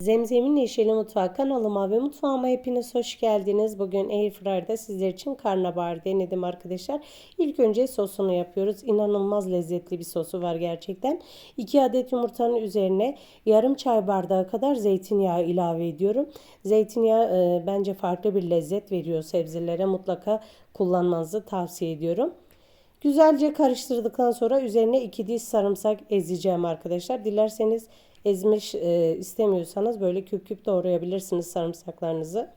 Zemzem'in Neşeli Mutfağı kanalıma ve mutfağıma hepiniz hoş geldiniz. Bugün Airfryer'da sizler için karnabahar denedim arkadaşlar. İlk önce sosunu yapıyoruz. İnanılmaz lezzetli bir sosu var gerçekten. 2 adet yumurtanın üzerine yarım çay bardağı kadar zeytinyağı ilave ediyorum. Zeytinyağı e, bence farklı bir lezzet veriyor sebzelere. Mutlaka kullanmanızı tavsiye ediyorum. Güzelce karıştırdıktan sonra üzerine 2 diş sarımsak ezeceğim arkadaşlar. Dilerseniz ezmiş e, istemiyorsanız böyle küp küp doğrayabilirsiniz sarımsaklarınızı.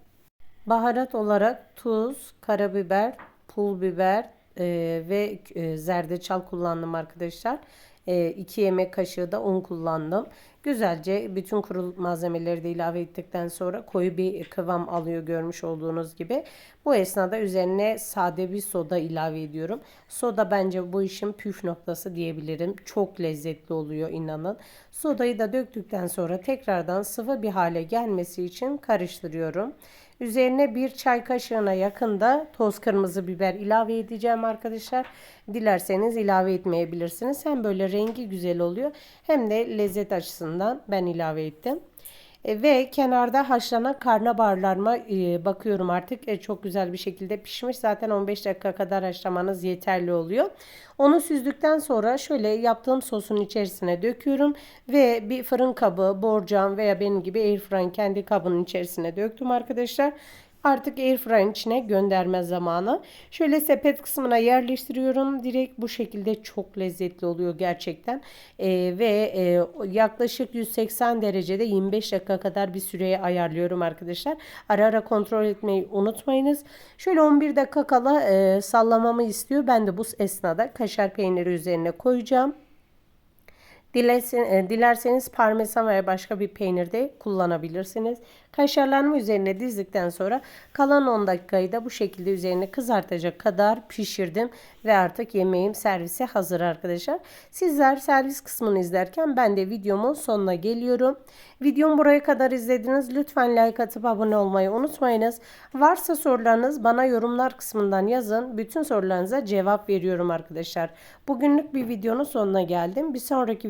Baharat olarak tuz, karabiber, pul biber e, ve e, zerdeçal kullandım arkadaşlar. 2 yemek kaşığı da un kullandım. Güzelce bütün kuru malzemeleri de ilave ettikten sonra koyu bir kıvam alıyor görmüş olduğunuz gibi. Bu esnada üzerine sade bir soda ilave ediyorum. Soda bence bu işin püf noktası diyebilirim. Çok lezzetli oluyor inanın. Sodayı da döktükten sonra tekrardan sıvı bir hale gelmesi için karıştırıyorum. Üzerine bir çay kaşığına yakında toz kırmızı biber ilave edeceğim arkadaşlar. Dilerseniz ilave etmeyebilirsiniz. Hem böyle rengi güzel oluyor hem de lezzet açısından ben ilave ettim. E, ve kenarda haşlanan karnabaharlarıma e, bakıyorum artık. E, çok güzel bir şekilde pişmiş. Zaten 15 dakika kadar haşlamanız yeterli oluyor. Onu süzdükten sonra şöyle yaptığım sosun içerisine döküyorum. Ve bir fırın kabı, borcam veya benim gibi airfryer'ın kendi kabının içerisine döktüm arkadaşlar. Artık airfryer'ın içine gönderme zamanı. Şöyle sepet kısmına yerleştiriyorum. Direkt bu şekilde çok lezzetli oluyor gerçekten. Ee, ve e, yaklaşık 180 derecede 25 dakika kadar bir süreye ayarlıyorum arkadaşlar. Ara ara kontrol etmeyi unutmayınız. Şöyle 11 dakika kala e, sallamamı istiyor. Ben de bu esnada kaşar peyniri üzerine koyacağım. E, dilerseniz parmesan veya başka bir peynir de kullanabilirsiniz. Kaşarlarımı üzerine dizdikten sonra kalan 10 dakikayı da bu şekilde üzerine kızartacak kadar pişirdim. Ve artık yemeğim servise hazır arkadaşlar. Sizler servis kısmını izlerken ben de videomun sonuna geliyorum. Videomu buraya kadar izlediniz. Lütfen like atıp abone olmayı unutmayınız. Varsa sorularınız bana yorumlar kısmından yazın. Bütün sorularınıza cevap veriyorum arkadaşlar. Bugünlük bir videonun sonuna geldim. Bir sonraki